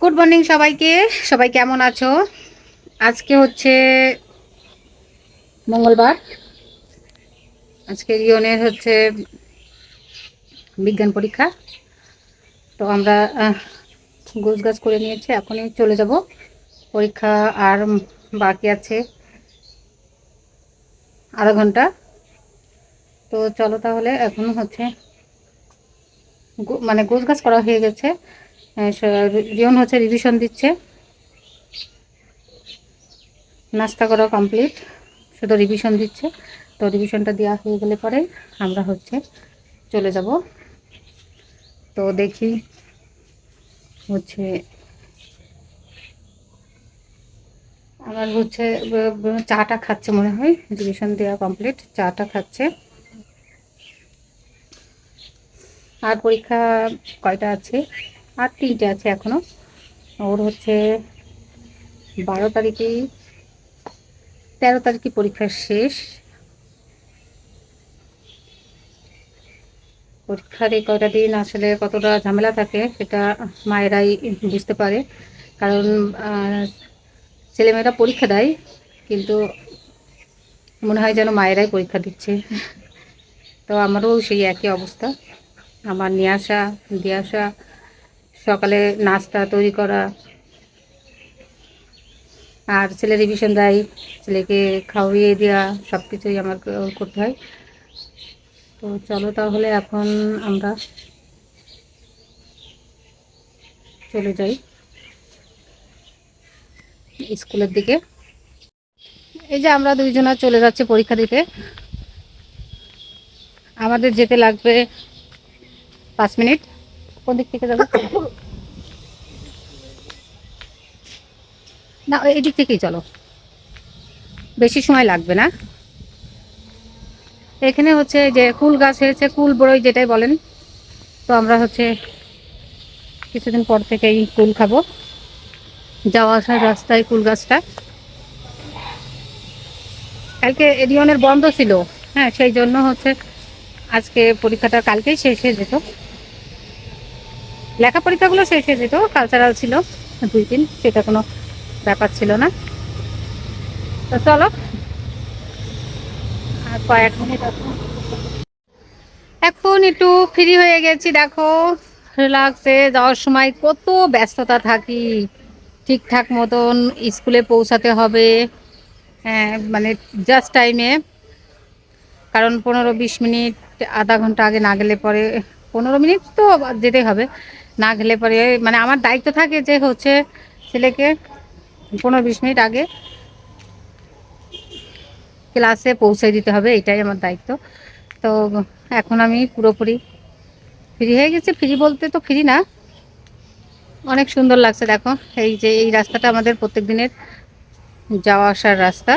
Good morning সবাইকে। সবাই কেমন আছো? আজকে হচ্ছে মঙ্গলবার। আজকে রিয়নের হচ্ছে বিজ্ঞান পরীক্ষা। তো আমরা গোছ গাছ করে নিয়েছি, এখনই চলে যাব। পরীক্ষা আর বাকি আছে আধা ঘণ্টা। তো চলো তাহলে এখন হচ্ছে মানে গোছ গাছ করা হয়ে গেছে। রিয়ন হচ্ছে রিভিশন দিচ্ছে। নাস্তা করা কমপ্লিট শুধু রিভিশন দিচ্ছে। তো রিভিশনটা দেওয়া হয়ে গেলে পরে আমরা হচ্ছে চলে যাব। তো দেখি হচ্ছে আমার হচ্ছে চাটা খাচ্ছে মনে হয়। রিভিশন দেওয়া কমপ্লিট চাটা খাচ্ছে। আর পরীক্ষা কয়টা আছে? আর তিনটে আছে এখনও। ওর হচ্ছে বারো তারিখেই, তেরো তারিখে পরীক্ষা শেষ। পরীক্ষার এই কয়টা দিন আসলে কতটা ঝামেলা থাকে সেটা মায়েরাই বুঝতে পারে। কারণ ছেলেমেয়েরা পরীক্ষা দেয়, কিন্তু মনে হয় যেন মায়েরাই পরীক্ষা দিচ্ছে। তো আমারও সেই একই অবস্থা। আমার নিয়ে আসা, দিয়ে আসা সকালে নাস্তা তৈরি করা। আর ছেলে রিভিশন দেয়, ছেলেকে খাওয়িয়ে দেওয়া সব কিছুই আমার করতে হয়। তো চলো তাহলে এখন আমরা চলে যাই স্কুলের দিকে। এই যে আমরা দুইজনা চলে যাচ্ছি পরীক্ষা দিতে। আমাদের যেতে লাগবে পাঁচ মিনিট। কোন দিক থেকে না এই দিক থেকেই চলো। বেশি সময় লাগবে না। এখানে হচ্ছে যে কুল গাছ হয়েছে, কুল বড়ই যেটাই বলেন। তো আমরা হচ্ছে কিছুদিন পর থেকেই কুল খাব। যাওয়া আসার রাস্তায় কুল গাছটা। কালকে এডিয়নের বন্ধ ছিল। হ্যাঁ সেই জন্য হচ্ছে আজকে পরীক্ষাটা কালকেই শেষ হয়ে যেত। লেখা পরীক্ষাগুলো শেষ হয়ে যেত কালচারাল ছিল দুই দিন সেটা কোনো ব্যাপার ছিল না। তো চলো। আর কয়েক মিনিট এখন একটু ফ্রি হয়ে গেছি দেখো। রিল্যাক্সে যাওয়ার সময় কত ব্যস্ততা থাকি। ঠিকঠাক মতন স্কুলে পৌঁছাতে হবে। হ্যাঁ, মানে জাস্ট টাইমে কারণ পনেরো বিশ মিনিট আধা ঘণ্টা আগে না গেলে পরে পনেরো মিনিট তো যেতে হবে। না গেলে পরে মানে আমার দায়িত্ব থাকে যে হচ্ছে ছেলেকে পনেরো বিশ মিনিট আগে ক্লাসে পৌঁছে দিতে হবে, এটাই আমার দায়িত্ব। তো এখন আমি পুরোপুরি ফ্রি হয়ে গেছে। ফ্রি বলতে তো ফ্রি না। অনেক সুন্দর লাগছে, দেখো। এই যে এই রাস্তাটা আমাদের প্রত্যেক দিনের যাওয়া আসার রাস্তা।